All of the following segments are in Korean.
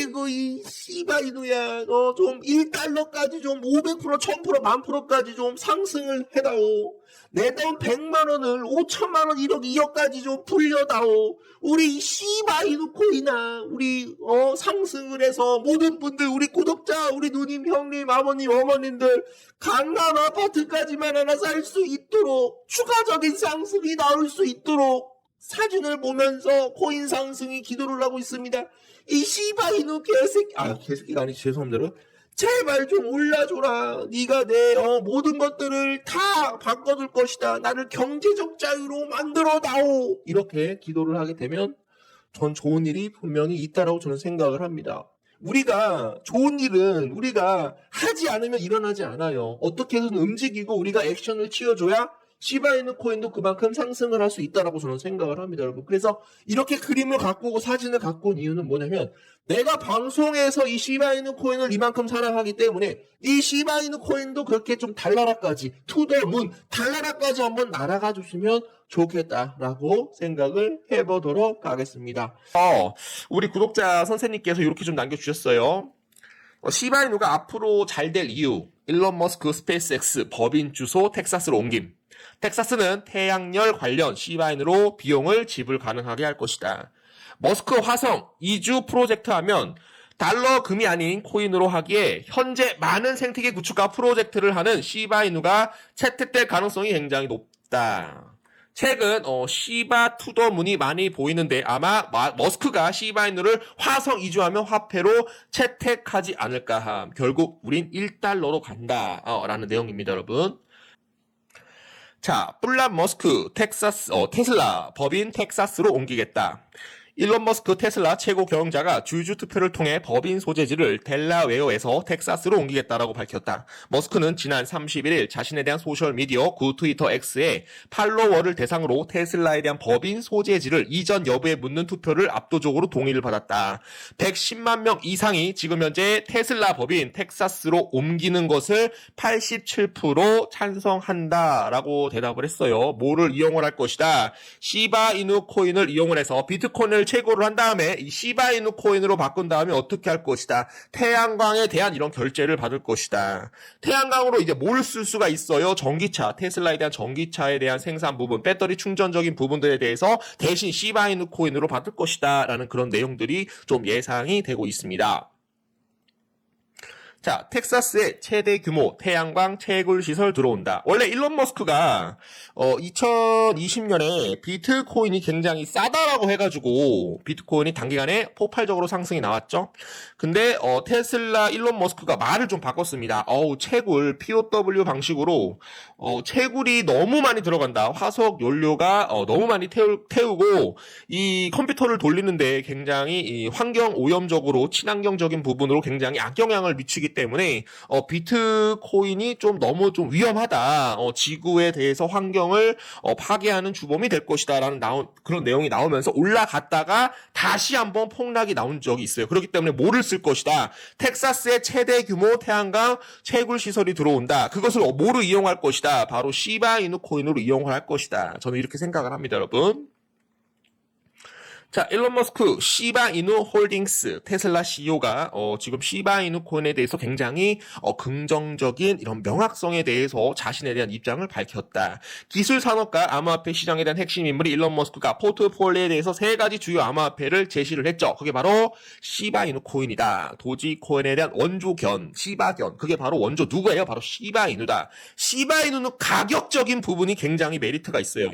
아이고 이 씨바이누야. 너좀 1달러까지 좀 500% 1000% 만프로까지 좀 상승을 해다오. 내 돈 100만 원을 5천만 원 1억 2억까지 좀 불려다오. 우리 이 씨바이누 코이나 우리 어 상승을 해서 모든 분들 우리 구독자 우리 누님 형님 아버님 어머님들 강남 아파트까지만 하나 살 수 있도록 추가적인 상승이 나올 수 있도록 사진을 보면서 코인 상승이 기도를 하고 있습니다. 이 씨바이누 개새끼 아 개새끼가 아니지 죄송합니다. 제발 좀 올려줘라. 네가 내 어, 모든 것들을 다 바꿔줄 것이다. 나를 경제적 자유로 만들어 다오. 이렇게 기도를 하게 되면 전 좋은 일이 분명히 있다라고 저는 생각을 합니다. 우리가 좋은 일은 우리가 하지 않으면 일어나지 않아요. 어떻게든 움직이고 우리가 액션을 취해줘야 시바이누 코인도 그만큼 상승을 할 수 있다라고 저는 생각을 합니다, 여러분. 그래서 이렇게 그림을 갖고 오고 사진을 갖고 온 이유는 뭐냐면 내가 방송에서 이 시바이누 코인을 이만큼 사랑하기 때문에 이 시바이누 코인도 그렇게 좀 달나라까지 투더문 달나라까지 한번 날아가 주시면 좋겠다라고 생각을 해보도록 하겠습니다. 어, 우리 구독자 선생님께서 이렇게 좀 남겨주셨어요. 어, 시바이누가 앞으로 잘 될 이유. 일론 머스크 스페이스X 법인 주소 텍사스로 옮김. 텍사스는 태양열 관련 시바인으로 비용을 지불 가능하게 할 것이다. 머스크 화성 이주 프로젝트 하면 달러 금이 아닌 코인으로 하기에 현재 많은 생태계 구축과 프로젝트를 하는 시바이누가 채택될 가능성이 굉장히 높다. 최근 어, 시바 투더문이 많이 보이는데 아마 마- 머스크가 시바이누를 화성 이주하면 화폐로 채택하지 않을까 함. 결국 우린 1달러로 간다. 어, 라는 내용입니다, 여러분. 자, 플란 머스크 텍사스 어, 테슬라 법인 텍사스로 옮기겠다. 일론 머스크 테슬라 최고 경영자가 주주 투표를 통해 법인 소재지를 델라웨어에서 텍사스로 옮기겠다라고 밝혔다. 머스크는 지난 31일 자신에 대한 소셜 미디어 구 트위터 X에 팔로워를 대상으로 테슬라에 대한 법인 소재지를 이전 여부에 묻는 투표를 압도적으로 동의를 받았다. 110만 명 이상이 지금 현재 테슬라 법인 텍사스로 옮기는 것을 87% 찬성한다라고 대답을 했어요. 뭐를 이용을 할 것이다. 시바이누 코인을 이용을 해서 비트코인을 최고를 한 다음에 이 시바이누 코인으로 바꾼 다음에 어떻게 할 것이다. 태양광에 대한 이런 결제를 받을 것이다. 태양광으로 이제 뭘 쓸 수가 있어요? 전기차, 테슬라에 대한 전기차에 대한 생산 부분, 배터리 충전적인 부분들에 대해서 대신 시바이누 코인으로 받을 것이다. 라는 그런 내용들이 좀 예상이 되고 있습니다. 자, 텍사스의 최대 규모 태양광 채굴 시설 들어온다. 원래 일론 머스크가 어 2020년에 비트코인이 굉장히 싸다라고 해가지고 비트코인이 단기간에 폭발적으로 상승이 나왔죠. 근데 어 테슬라 일론 머스크가 말을 좀 바꿨습니다. 어우 채굴 POW 방식으로 어 채굴이 너무 많이 들어간다. 화석 연료가 어, 너무 많이 태우, 태우고 이 컴퓨터를 돌리는데 굉장히 이 환경 오염적으로 친환경적인 부분으로 굉장히 악영향을 미치기 때문에 어, 비트코인이 좀 너무 좀 위험하다. 어, 지구에 대해서 환경을 어, 파괴하는 주범이 될 것이다라는 나온 그런 내용이 나오면서 올라갔다가 다시 한번 폭락이 나온 적이 있어요. 그렇기 때문에 뭐를 쓸 것이다. 텍사스의 최대 규모 태양광 채굴 시설이 들어온다. 그것을 어, 뭐로 이용할 것이다. 바로 시바 이누 코인으로 이용을 할 것이다. 저는 이렇게 생각을 합니다, 여러분. 자, 일론 머스크 시바이누 홀딩스 테슬라 CEO가 어, 지금 시바이누 코인에 대해서 굉장히 어, 긍정적인 이런 명확성에 대해서 자신에 대한 입장을 밝혔다. 기술 산업과 암호화폐 시장에 대한 핵심 인물이 일론 머스크가 포트폴리오에 대해서 세 가지 주요 암호화폐를 제시를 했죠. 그게 바로 시바이누 코인이다. 도지 코인에 대한 원조견, 시바견. 그게 바로 원조 누구예요? 바로 시바이누다. 시바이누는 가격적인 부분이 굉장히 메리트가 있어요.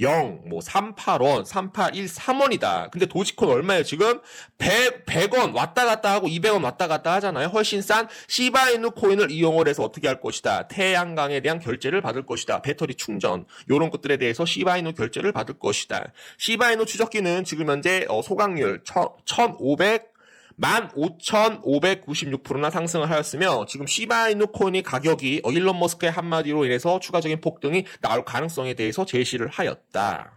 0.0, 뭐 38원, 3813원이다. 근데 도지코인 얼마예요? 지금 100, 100원 왔다 갔다 하고 200원 왔다 갔다 하잖아요. 훨씬 싼 시바이누 코인을 이용을 해서 어떻게 할 것이다. 태양광에 대한 결제를 받을 것이다. 배터리 충전 요런 것들에 대해서 시바이누 결제를 받을 것이다. 시바이누 추적기는 지금 현재 어, 소각률 1,500 15,596%나 상승을 하였으며 지금 시바이누 코인의 가격이 어, 일론 머스크의 한마디로 인해서 추가적인 폭등이 나올 가능성에 대해서 제시를 하였다.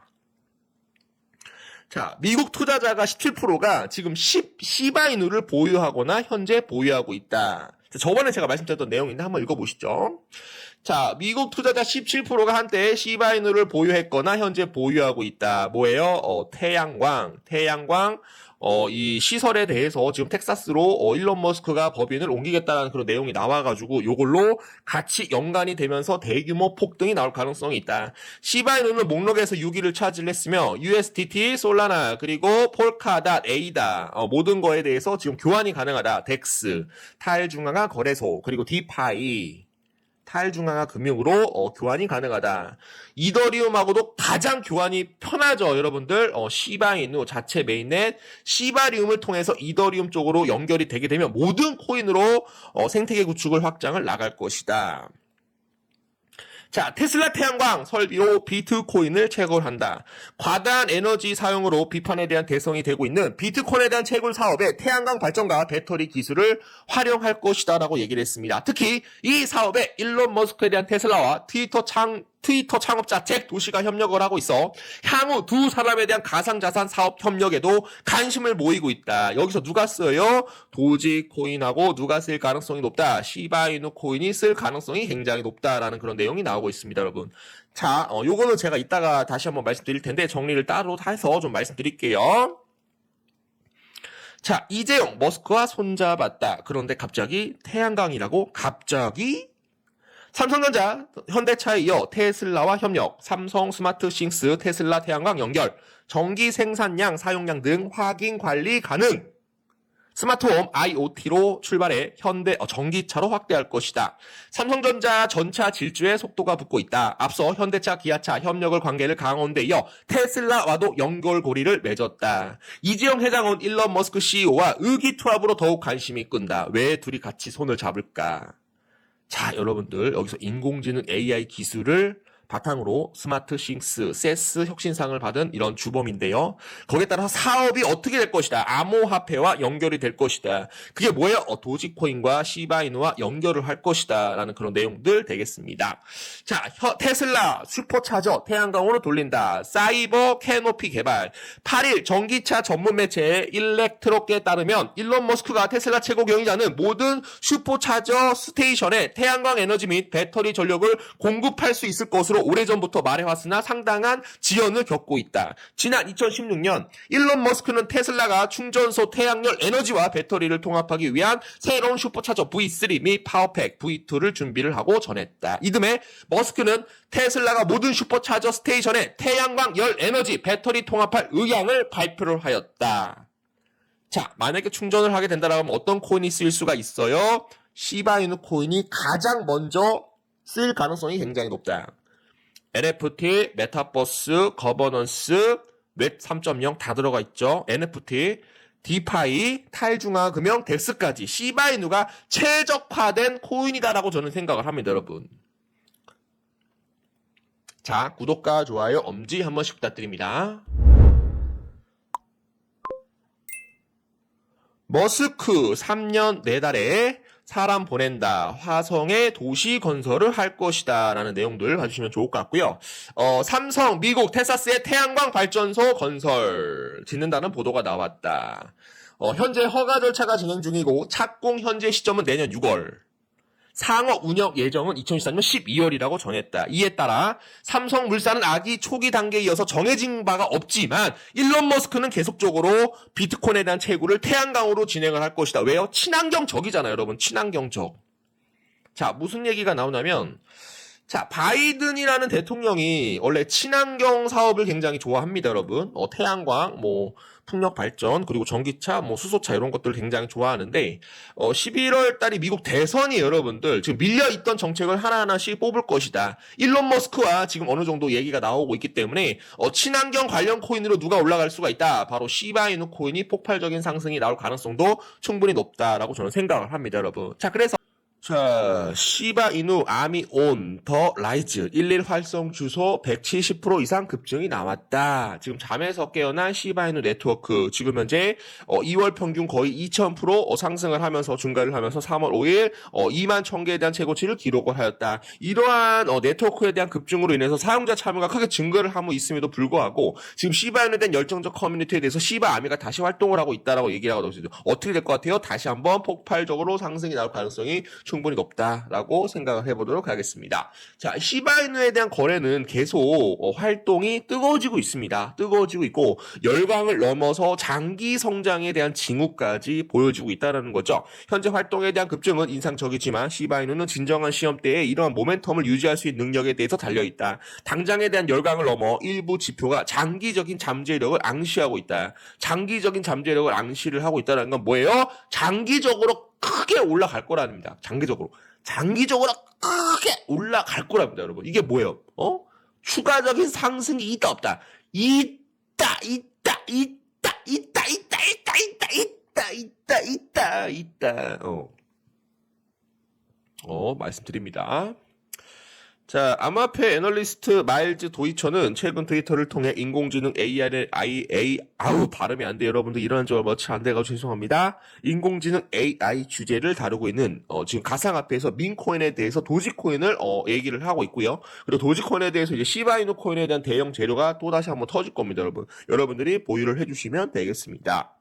자, 미국 투자자가 17%가 지금 10 시바이누를 보유하거나 현재 보유하고 있다. 자, 저번에 제가 말씀드렸던 내용인데 한번 읽어보시죠. 자, 미국 투자자 17%가 한때 시바이누를 보유했거나 현재 보유하고 있다. 뭐예요? 어, 태양광, 태양광, 어, 이 시설에 대해서 지금 텍사스로 어, 일론 머스크가 법인을 옮기겠다는 그런 내용이 나와가지고 요걸로 같이 연관이 되면서 대규모 폭등이 나올 가능성이 있다. 시바이누는 목록에서 6위를 차지했으며 USDT, 솔라나 그리고 폴카닷, 에이다 어, 모든 거에 대해서 지금 교환이 가능하다. 덱스, 탈중앙화 거래소 그리고 디파이 탈중앙화 금융으로 어, 교환이 가능하다. 이더리움하고도 가장 교환이 편하죠, 여러분들. 어, 시바이누 자체 메인넷 시바리움을 통해서 이더리움 쪽으로 연결이 되게 되면 모든 코인으로 어, 생태계 구축을 확장을 나갈 것이다. 자, 테슬라 태양광 설비로 비트코인을 채굴한다. 과다한 에너지 사용으로 비판에 대한 대성이 되고 있는 비트코인에 대한 채굴 사업에 태양광 발전과 배터리 기술을 활용할 것이다라고 얘기를 했습니다. 특히 이 사업에 일론 머스크에 대한 테슬라와 트위터 창 트위터 창업자 잭 도시가 협력을 하고 있어 향후 두 사람에 대한 가상자산 사업 협력에도 관심을 모이고 있다. 여기서 누가 써요? 도지 코인하고 누가 쓸 가능성이 높다. 시바이누 코인이 쓸 가능성이 굉장히 높다라는 그런 내용이 나오고 있습니다, 여러분. 자, 어, 요거는 제가 이따가 다시 한번 말씀드릴 텐데 정리를 따로 해서 좀 말씀드릴게요. 자, 이재용 머스크와 손잡았다. 그런데 갑자기 태양광이라고 갑자기 삼성전자, 현대차에 이어 테슬라와 협력, 삼성 스마트싱스, 테슬라 태양광 연결, 전기 생산량, 사용량 등 확인 관리 가능. 스마트홈 IoT로 출발해 현대 어, 전기차로 확대할 것이다. 삼성전자 전차 질주에 속도가 붙고 있다. 앞서 현대차, 기아차 협력을 관계를 강화한 데 이어 테슬라와도 연결고리를 맺었다. 이지영 회장은 일론 머스크 CEO와 의기투합으로 더욱 관심이 끈다. 왜 둘이 같이 손을 잡을까? 자, 여러분들 여기서 인공지능 AI 기술을 바탕으로 스마트 싱스, 세스 혁신상을 받은 이런 주범인데요. 거기에 따라 사업이 어떻게 될 것이다. 암호화폐와 연결이 될 것이다. 그게 뭐예요? 어, 도지코인과 시바이누와 연결을 할 것이다. 라는 그런 내용들 되겠습니다. 자, 혀- 테슬라 슈퍼차저 태양광으로 돌린다. 사이버 캐노피 개발. 8일 전기차 전문 매체 일렉트로에 따르면 일론 머스크가 테슬라 최고 경영자는 모든 슈퍼차저 스테이션에 태양광 에너지 및 배터리 전력을 공급할 수 있을 것으로 오래전부터 말해왔으나 상당한 지연을 겪고 있다. 지난 2016년 일론 머스크는 테슬라가 충전소 태양열 에너지와 배터리를 통합하기 위한 새로운 슈퍼차저 V3 및 파워팩 V2를 준비를 하고 전했다. 이듬해 머스크는 테슬라가 모든 슈퍼차저 스테이션에 태양광 열 에너지 배터리 통합할 의향을 발표를 하였다. 자, 만약에 충전을 하게 된다면 어떤 코인이 쓰일 수가 있어요? 시바이누 코인이 가장 먼저 쓰일 가능성이 굉장히 높다. NFT, 메타버스, 거버넌스, 웹 3.0 다 들어가 있죠. NFT, 디파이, 탈중앙 금융, 덱스까지 시바이누가 최적화된 코인이다라고 저는 생각을 합니다, 여러분. 자, 구독과 좋아요, 엄지 한 번씩 부탁드립니다. 머스크 3년 4달에 사람 보낸다. 화성에 도시 건설을 할 것이다. 라는 내용들 봐주시면 좋을 것 같고요. 어, 삼성, 미국, 텍사스의 태양광 발전소 건설 짓는다는 보도가 나왔다. 어, 현재 허가 절차가 진행 중이고 착공 현재 시점은 내년 6월. 상업 운영 예정은 2014년 12월이라고 전했다. 이에 따라 삼성물산은 아기 초기 단계에 이어서 정해진 바가 없지만 일론 머스크는 계속적으로 비트코인에 대한 채굴을 태양광으로 진행을 할 것이다. 왜요? 친환경적이잖아요, 여러분. 친환경적. 자, 무슨 얘기가 나오냐면 자, 바이든이라는 대통령이 원래 친환경 사업을 굉장히 좋아합니다, 여러분. 어, 태양광, 뭐, 풍력 발전, 그리고 전기차, 뭐, 수소차 이런 것들 굉장히 좋아하는데, 어, 11월 달이 미국 대선이 여러분들 지금 밀려있던 정책을 하나하나씩 뽑을 것이다. 일론 머스크와 지금 어느 정도 얘기가 나오고 있기 때문에, 어, 친환경 관련 코인으로 누가 올라갈 수가 있다. 바로 시바이누 코인이 폭발적인 상승이 나올 가능성도 충분히 높다라고 저는 생각을 합니다, 여러분. 자, 그래서 자, 시바이누 아미온 더 라이즈 11 활성 주소 170% 이상 급증이 나왔다. 지금 잠에서 깨어난 시바이누 네트워크 지금 현재 어, 2월 평균 거의 2000% 어, 상승을 하면서 중가를 하면서 3월 5일 어, 2만 1000개에 대한 최고치를 기록을 하였다. 이러한 어, 네트워크에 대한 급증으로 인해서 사용자 참여가 크게 증가를 하고 있음에도 불구하고 지금 시바이누에 대한 열정적 커뮤니티에 대해서 시바 아미가 다시 활동을 하고 있다라고 얘기를 하고 있어요. 어떻게 될 것 같아요? 다시 한번 폭발적으로 상승이 나올 가능성이 충분히 높다라고 생각을 해보도록 하겠습니다. 자, 시바이누에 대한 거래는 계속 어, 활동이 뜨거워지고 있습니다. 뜨거워지고 있고 열강을 넘어서 장기 성장에 대한 징후까지 보여주고 있다는 거죠. 현재 활동에 대한 급증은 인상적이지만 시바이누는 진정한 시험대에 이러한 모멘텀을 유지할 수 있는 능력에 대해서 달려 있다. 당장에 대한 열강을 넘어 일부 지표가 장기적인 잠재력을 앙시하고 있다. 장기적인 잠재력을 앙시를 하고 있다는 건 뭐예요? 장기적으로 크게 올라갈 거랍니다. 장기적으로. 장기적으로 크게 올라갈 거랍니다, 여러분. 이게 뭐예요? 어? 추가적인 상승이 있다, 없다? 있다, 있다, 있다, 있다, 있다, 있다, 있다, 있다, 있다, 있다, 있다, 어. 어, 말씀드립니다. 자, 아마페 애널리스트 마일즈 도이처는 최근 트위터를 통해 인공지능 AI를 AI, A, 아우, 발음이 안 돼. 여러분들 이런 줄 머치 안 돼가지고 죄송합니다. 인공지능 AI 주제를 다루고 있는, 어, 지금 가상화폐에서 민코인에 대해서 도지코인을, 어, 얘기를 하고 있고요. 그리고 도지코인에 대해서 이제 시바이누 코인에 대한 대형 재료가 또 다시 한번 터질 겁니다, 여러분. 여러분들이 보유를 해주시면 되겠습니다.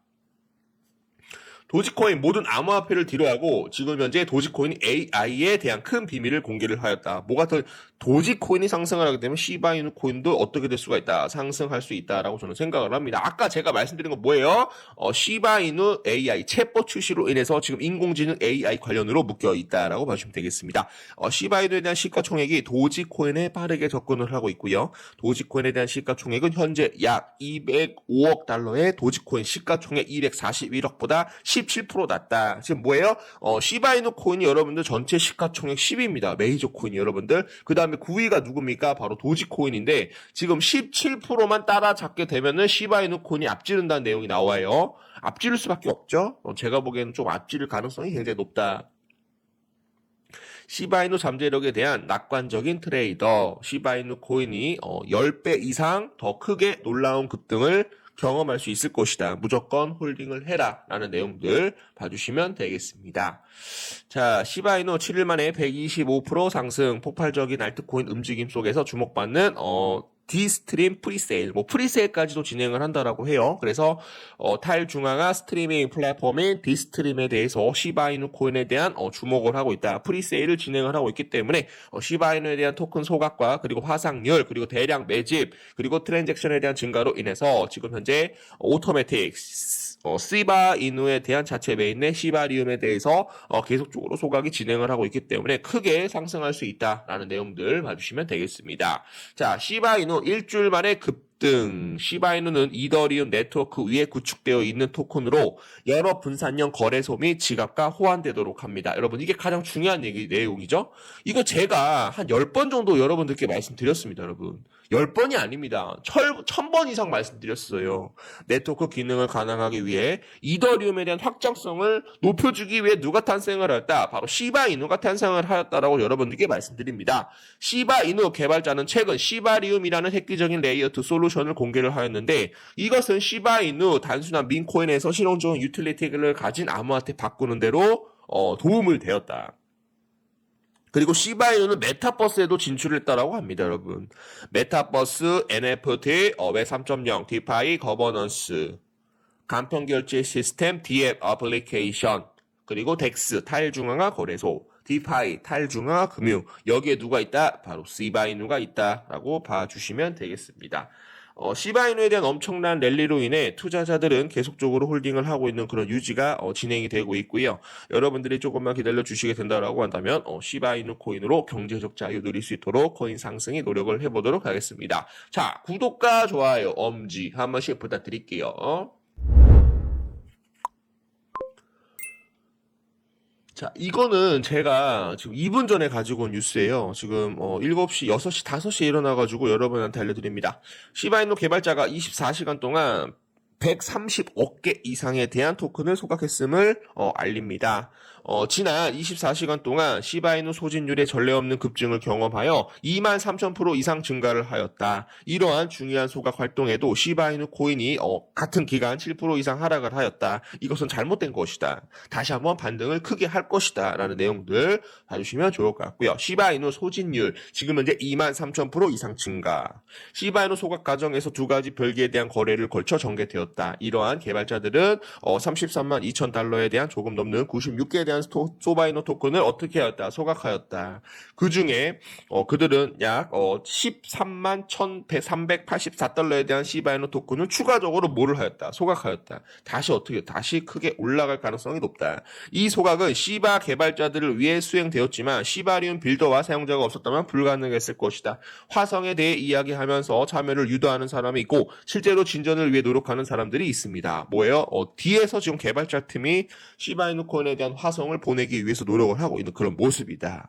도지코인 모든 암호화폐를 뒤로하고 지금 현재 도지코인 AI에 대한 큰 비밀을 공개를 하였다. 뭐가 더 도지코인이 상승을 하게 되면 시바이누 코인도 어떻게 될 수가 있다. 상승할 수 있다라고 저는 생각을 합니다. 아까 제가 말씀드린 건 뭐예요? 어, 시바이누 AI 챗봇 출시로 인해서 지금 인공지능 AI 관련으로 묶여 있다라고 봐주시면 되겠습니다. 어, 시바이누에 대한 시가총액이 도지코인에 빠르게 접근을 하고 있고요. 도지코인에 대한 시가총액은 현재 약 205억 달러의 도지코인 시가총액 241억보다 17% 낮다. 지금 뭐예요? 어, 시바이누 코인이 여러분들 전체 시가총액 10위입니다. 메이저 코인 여러분들. 그 다음에 9위가 누굽니까? 바로 도지 코인인데 지금 17%만 따라잡게 되면은 시바이누 코인이 앞지른다는 내용이 나와요. 앞지를 수밖에 없죠. 어, 제가 보기에는 좀 앞지를 가능성이 굉장히 높다. 시바이누 잠재력에 대한 낙관적인 트레이더 시바이누 코인이 어, 10배 이상 더 크게 놀라운 급등을 경험할 수 있을 것이다. 무조건 홀딩을 해라. 라는 내용들 봐주시면 되겠습니다. 자, 시바이누 7일 만에 125% 상승, 폭발적인 알트코인 움직임 속에서 주목받는, 어, 디스트림 프리세일, 뭐 프리세일까지도 진행을 한다라고 해요. 그래서 어, 탈중앙화 스트리밍 플랫폼인 디스트림에 대해서 시바이누 코인에 대한 어, 주목을 하고 있다. 프리세일을 진행을 하고 있기 때문에 어, 시바이누에 대한 토큰 소각과 그리고 화상률 그리고 대량 매집 그리고 트랜잭션에 대한 증가로 인해서 지금 현재 오토매틱 어, 시바 이누에 대한 자체 메인의 시바리움에 대해서 어, 계속적으로 소각이 진행을 하고 있기 때문에 크게 상승할 수 있다라는 내용들 봐주시면 되겠습니다. 자, 시바 이누 일주일 만에 급 등. 시바이누는 이더리움 네트워크 위에 구축되어 있는 토큰으로 여러 분산형 거래소 및 지갑과 호환되도록 합니다. 여러분 이게 가장 중요한 얘기 내용이죠. 이거 제가 한 10번 정도 여러분들께 말씀드렸습니다, 여러분. 10번이 아닙니다. 철, 1000번 이상 말씀드렸어요. 네트워크 기능을 가능하기 위해 이더리움에 대한 확장성을 높여주기 위해 누가 탄생을 하였다? 바로 시바 이누가 탄생을 하였다라고 여러분들께 말씀드립니다. 시바 이누 개발자는 최근 시바리움이라는 획기적인 레이어트 솔루션을 공개를 하였는데 이것은 시바 이누 단순한 민코인에서 실용적인 유틸리티를 가진 암호화폐 바꾸는 대로 어, 도움을 되었다. 그리고 시바이누는 메타버스에도 진출했다라고 합니다, 여러분. 메타버스, NFT, 어, 웹 3.0, 디파이, 거버넌스, 간편 결제 시스템, 디앱 어플리케이션, 그리고 덱스, 탈중앙화 거래소, 디파이, 탈중앙화 금융. 여기에 누가 있다? 바로 시바이누가 있다라고 봐주시면 되겠습니다. 어, 시바이누에 대한 엄청난 랠리로 인해 투자자들은 계속적으로 홀딩을 하고 있는 그런 유지가 어, 진행이 되고 있고요. 여러분들이 조금만 기다려 주시게 된다라고 한다면 어, 시바이누 코인으로 경제적 자유 누릴 수 있도록 코인 상승에 노력을 해보도록 하겠습니다. 자, 구독과 좋아요, 엄지 한 번씩 부탁드릴게요. 자, 이거는 제가 지금 2분 전에 가지고 온 뉴스예요. 지금 어 7시, 6시, 5시에 일어나 가지고 여러분한테 알려 드립니다. 시바이노 개발자가 24시간 동안 130억 개 이상에 대한 토큰을 소각했음을 어, 알립니다. 어, 지난 24시간 동안 시바이누 소진율의 전례 없는 급증을 경험하여 2만 3천 프로 이상 증가를 하였다. 이러한 중요한 소각 활동에도 시바이누 코인이 어, 같은 기간 7% 이상 하락을 하였다. 이것은 잘못된 것이다. 다시 한번 반등을 크게 할 것이다. 라는 내용들 봐주시면 좋을 것 같고요. 시바이누 소진율 지금 현재 2만 3천 프로 이상 증가. 시바이누 소각 과정에서 두 가지 별개에 대한 거래를 걸쳐 전개되었다. 되었다. 이러한 개발자들은 어, 33만 2천 달러에 대한 조금 넘는 96개에 대한 스토, 소바이노 토큰을 어떻게 하였다? 소각하였다. 그 중에 어, 그들은 약 어, 13만 1,384달러에 대한 시바이노 토큰을 추가적으로 뭐를 하였다? 소각하였다. 다시 어떻게 다시 크게 올라갈 가능성이 높다. 이 소각은 시바 개발자들을 위해 수행되었지만 시바리움 빌더와 사용자가 없었다면 불가능했을 것이다. 화성에 대해 이야기하면서 참여를 유도하는 사람이 있고 실제로 진전을 위해 노력하는 사람들이 있습니다. 뭐예요? 어, 뒤에서 지금 개발자 팀이 시바이누 코인에 대한 화성을 보내기 위해서 노력을 하고 있는 그런 모습이다.